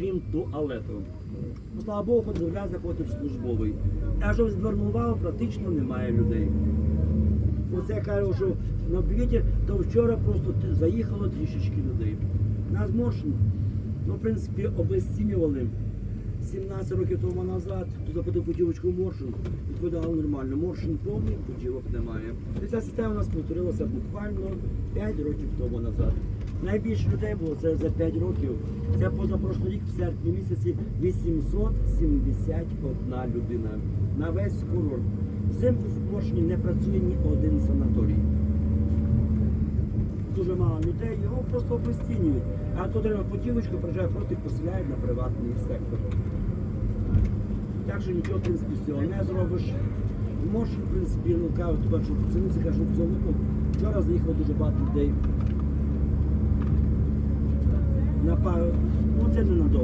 крім туалету. Ну, слава Богу, хоч земля заходить в службовий. А що звернував, практично немає людей. Оце я кажу, що на обіді, то вчора просто заїхало трішечки людей. Нас Моршин, ну, в принципі, обезцінювали 17 років тому назад, хто заплатив путівочку в Моршин, відповідали нормально. Моршин повний, путівок немає. І ця система у нас повторилася буквально 5 років тому назад. Найбільше людей було це за 5 років. Це позапрошлий рік в серпні місяці 871 людина на весь курорт. Взимку в Моршині не працює ні один санаторій. Дуже мало людей, його просто обесцінюють. А тут треба путівочку, приїжджає просто і поселяють на приватний сектор. Так що нічого, в принципі, цього не зробиш. Можеш, в принципі, ну кажуть, що поціниться, кажуть, цьому вчора заїхало дуже багато людей. На пару, ну це ненадовго.